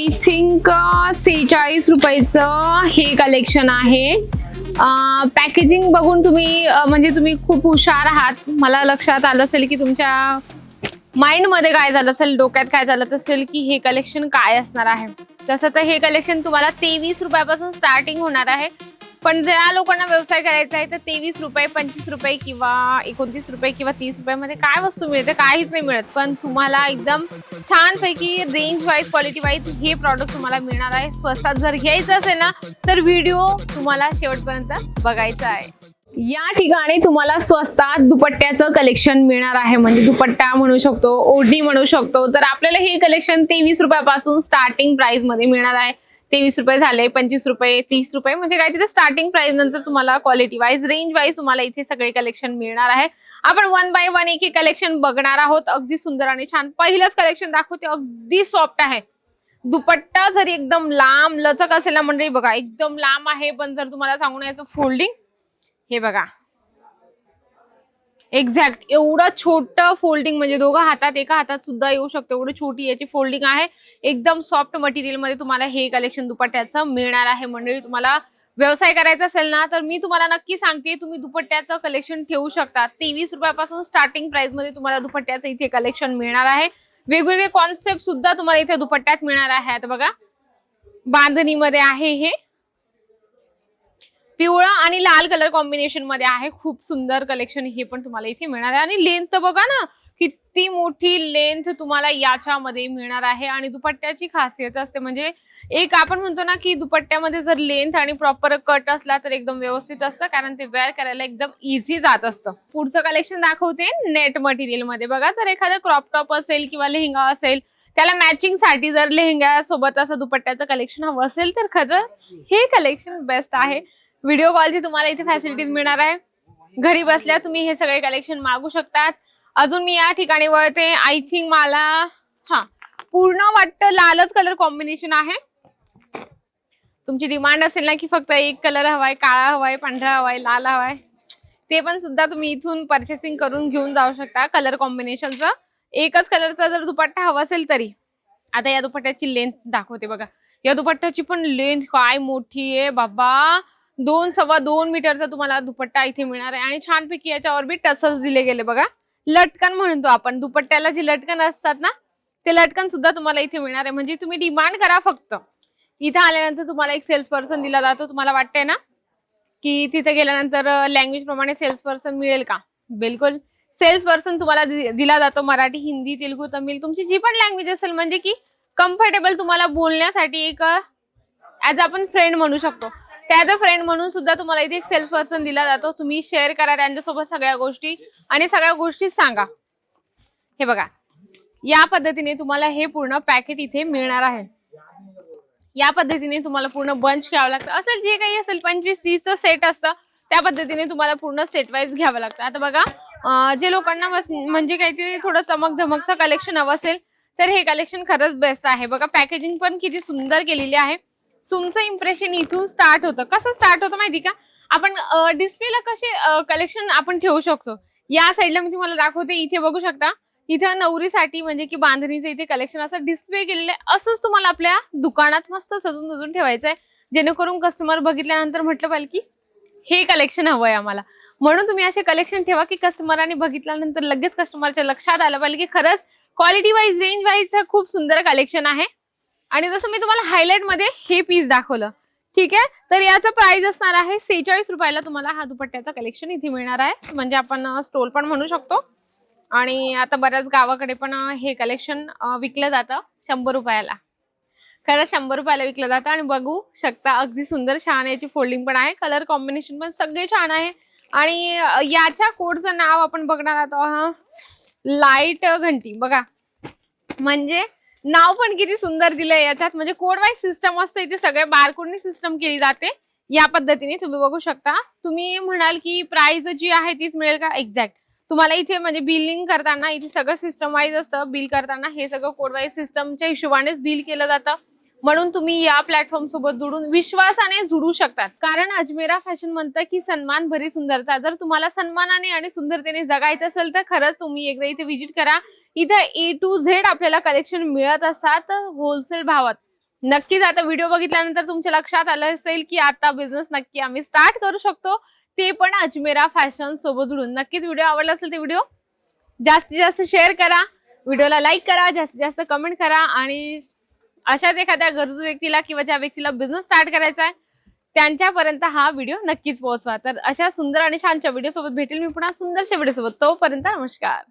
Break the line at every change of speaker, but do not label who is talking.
I think सेहेचाळीस रुपयाचं हे कलेक्शन आहे. पॅकेजिंग बघून तुम्ही म्हणजे तुम्ही खूप हुशार आहात. मला लक्षात आलं असेल की तुमच्या माइंडमध्ये काय झालं असेल डोक्यात काय झालं असेल की हे कलेक्शन काय असणार आहे. तसं तर हे कलेक्शन तुम्हाला तेवीस रुपयापासून स्टार्टिंग होणार आहे. पण ज्या लोकांना व्यवसाय करायचा आहे तर तेवीस रुपये पंचवीस रुपये किंवा एकोणतीस रुपये किंवा तीस रुपयामध्ये काय वस्तू मिळते काहीच नाही मिळत. पण तुम्हाला एकदम छानपैकी रेंज वाईज क्वालिटी वाईज हे प्रॉडक्ट तुम्हाला मिळणार आहे. स्वस्तात जर घ्यायचं असेल ना तर व्हिडिओ तुम्हाला शेवटपर्यंत बघायचा आहे. या ठिकाणी तुम्हाला स्वस्तात दुपट्ट्याचं कलेक्शन मिळणार आहे. म्हणजे दुपट्टा म्हणू शकतो ओढणी म्हणू शकतो. तर आपल्याला हे कलेक्शन तेवीस रुपयापासून स्टार्टिंग प्राइसमध्ये मिळणार आहे. तेवीस रुपये झाले पंचवीस रुपये तीस रुपये म्हणजे काहीतरी स्टार्टिंग प्राइस नंतर तुम्हाला क्वालिटी वाईज रेंज वाईज तुम्हाला इथे सगळे कलेक्शन मिळणार आहे. आपण वन बाय वन एक एक कलेक्शन बघणार आहोत. अगदी सुंदर आणि छान. पहिलंच कलेक्शन दाखवते. अगदी सॉफ्ट आहे. दुपट्टा जरी एकदम लांब लचक असेल ना म्हणजे बघा एकदम लांब आहे. पण जर तुम्हाला सांगून यायचं फोल्डिंग हे बघा. एक्झॅक्ट एवढं छोटं फोल्डिंग म्हणजे दोघं हातात एका हातात सुद्धा येऊ शकतो. एवढं छोटी याची फोल्डिंग आहे. एकदम सॉफ्ट मटेरियलमध्ये तुम्हाला हे कलेक्शन दुपट्ट्याचं मिळणार आहे. मंडळी तुम्हाला व्यवसाय करायचा असेल ना तर मी तुम्हाला नक्की सांगते तुम्ही दुपट्ट्याचं कलेक्शन ठेवू शकता. तेवीस रुपयापासून स्टार्टिंग प्राइसमध्ये तुम्हाला दुपट्ट्याचं इथे कलेक्शन मिळणार आहे. वेगवेगळे कॉन्सेप्ट सुद्धा तुम्हाला इथे दुपट्ट्यात मिळणार आहे. आता बघा बांधणीमध्ये आहे हे. पिवळा आणि लाल कलर कॉम्बिनेशनमध्ये आहे. खूप सुंदर कलेक्शन हे पण तुम्हाला इथे मिळणार आहे. आणि लेंथ बघा ना किती मोठी लेंथ तुम्हाला याच्यामध्ये मिळणार आहे. आणि दुपट्ट्याची खासियत असते म्हणजे एक आपण म्हणतो ना की दुपट्ट्यामध्ये जर लेंथ आणि प्रॉपर कट असला तर एकदम व्यवस्थित असतं. कारण ते वेअर करायला एकदम इझी जात असतं. पुढचं कलेक्शन दाखवते नेट मटेरियलमध्ये. बघा जर एखादं क्रॉप टॉप असेल किंवा लेहंगा असेल त्याला मॅचिंगसाठी जर लेहंगा सोबत असं दुपट्ट्याचं कलेक्शन हवं असेल तर खरंच हे कलेक्शन बेस्ट आहे. व्हिडिओ कॉलची तुम्हाला इथे फॅसिलिटीज मिळणार आहे. घरी बसल्या तुम्ही हे सगळे कलेक्शन मागू शकतात. अजून मी या ठिकाणी वळते. आय थिंक मला हा पूर्ण वाटतं लालच कलर कॉम्बिनेशन आहे. तुमची डिमांड असेल ना की फक्त एक कलर हवाय काळा हवाय पांढरा हवाय लाल हवाय ते पण सुद्धा तुम्ही इथून परचेसिंग करून घेऊन जाऊ शकता कलर कॉम्बिनेशनचं एकच कलरचा जर दुपट्टा हवा असेल तरी. आता या दुपट्ट्याची लेंथ दाखवते बघा. या दुपट्ट्याची पण लेंथ काय मोठी आहे बाबा. दोन सव्वा दोन मीटरचा तुम्हाला दुपट्टा इथे मिळणार आहे. आणि छानपैकी याच्यावर बी टसल्स दिले गेले बघा. लटकन म्हणतो आपण. दुपट्ट्याला जी लटकन असतात ना ते लटकन सुद्धा तुम्हाला इथे मिळणार आहे. म्हणजे तुम्ही डिमांड करा फक्त. इथे आल्यानंतर तुम्हाला एक सेल्स पर्सन दिला जातो. तुम्हाला वाटतंय ना? की तिथे गेल्यानंतर लँग्वेज प्रमाणे सेल्स पर्सन मिळेल का? बिलकुल. सेल्स पर्सन तुम्हाला दिला जातो मराठी हिंदी तेलुगू तमिळ. तुमची जी पण लँग्वेज असेल म्हणजे की कम्फर्टेबल तुम्हाला बोलण्यासाठी एक ॲज आपण फ्रेंड म्हणू शकतो. त्याचा फ्रेंड म्हणून सुद्धा तुम्हाला इथे एक सेल्स पर्सन दिला जातो. तुम्ही शेअर करा त्यांच्यासोबत सगळ्या गोष्टी आणि सगळ्या गोष्टी सांगा. हे बघा. या पद्धतीने तुम्हाला हे पूर्ण पॅकेट इथे मिळणार आहे. या पद्धतीने तुम्हाला पूर्ण बंच घ्यावं लागतं. असेल जे काही असेल पंचवीस तीसचं सेट असतं त्या पद्धतीने तुम्हाला पूर्ण सेट वाईज घ्यावं लागतं. आता बघा जे लोकांना म्हणजे काहीतरी थोडं चमक धमकचं कलेक्शन हवं असेल तर हे कलेक्शन खरंच बेस्ट आहे. बघा पॅकेजिंग पण किती सुंदर केलेली आहे. तुमचं इम्प्रेशन इथून स्टार्ट होतं. कसं स्टार्ट होतं माहिती का? आपण डिस्प्लेला कसे कलेक्शन आपण ठेवू शकतो? या साईडला मी तुम्हाला दाखवते. इथे बघू शकता. इथं नवरीसाठी म्हणजे की बांधणीचं इथे कलेक्शन असं डिस्प्ले केलेलं आहे. असंच तुम्हाला आपल्या दुकानात मस्त सजून सजून ठेवायचं आहे. जेणेकरून कस्टमर बघितल्यानंतर म्हटलं पाहिजे की हे कलेक्शन हवं आहे आम्हाला. म्हणून तुम्ही असे कलेक्शन ठेवा की कस्टमरांनी बघितल्यानंतर लगेच कस्टमरच्या लक्षात आलं पाहिजे की खरंच क्वालिटी वाईज रेंज वाईज खूप सुंदर कलेक्शन आहे. आणि जसं मी तुम्हाला हायलाइटमध्ये हे पीस दाखवलं ठीक आहे? तर याचं प्राइस असणार आहे सेहेचाळीस रुपयाला तुम्हाला हा दुपट्ट्याचा कलेक्शन इथे मिळणार आहे. म्हणजे आपण स्टोल पण म्हणू शकतो. आणि आता बऱ्याच गावाकडे पण हे कलेक्शन विकलं जातं शंभर रुपयाला. खरं शंभर रुपयाला विकलं जातं आणि बघू शकता अगदी सुंदर छान याची फोल्डिंग पण आहे. कलर कॉम्बिनेशन पण सगळे छान आहे. आणि याच्या कोडचं नाव आपण बघणार आहोत लाइट घंटी. बघा. म्हणजे नाव पण किती सुंदर दिलंय याच्यात. म्हणजे कोड वाईज सिस्टम असतं इथे सगळ्या बारकोडनी सिस्टम केली जाते. या पद्धतीने तुम्ही बघू शकता. तुम्ही म्हणाल की प्राइस जी आहे तीच मिळेल का? एक्झॅक्ट तुम्हाला इथे म्हणजे बिलिंग करताना इथे सगळं सिस्टम वाईज असतं. बिल करताना हे सगळं कोड वाईज सिस्टमच्या हिशोबानेच बिल केलं जातं. म्हणून तुम्ही या प्लॅटफॉर्म सोबत जुडून विश्वासाने जुडू शकतात. कारण अजमेरा फॅशन म्हणतं की सन्मान भरी सुंदरता. जर तुम्हाला सन्मानाने आणि सुंदरतेने जगायचं असेल तर खरंच तुम्ही एकदा इथे व्हिजिट करा. इथे ए टू झेड आपल्याला कलेक्शन मिळत असतात होलसेल भावात. नक्कीच आता व्हिडिओ बघितल्यानंतर तुमच्या लक्षात आलं असेल की आता बिझनेस नक्की आम्ही स्टार्ट करू शकतो. ते पण अजमेरा फॅशन सोबत जुळून नक्कीच व्हिडिओ आवडला असेल ते व्हिडिओ जास्तीत जास्त शेअर करा. व्हिडिओला लाईक करा. जास्तीत जास्त कमेंट करा. आणि अशाच एखाद्या गरजू व्यक्तीला किंवा ज्या व्यक्तीला बिझनेस स्टार्ट करायचा आहे त्यांच्यापर्यंत हा व्हिडिओ नक्कीच पोहोचवा. तर अशा सुंदर आणि छानच्या व्हिडिओ सोबत भेटेल मी पुन्हा सुंदरच्या व्हिडिओ सोबत. तोपर्यंत नमस्कार.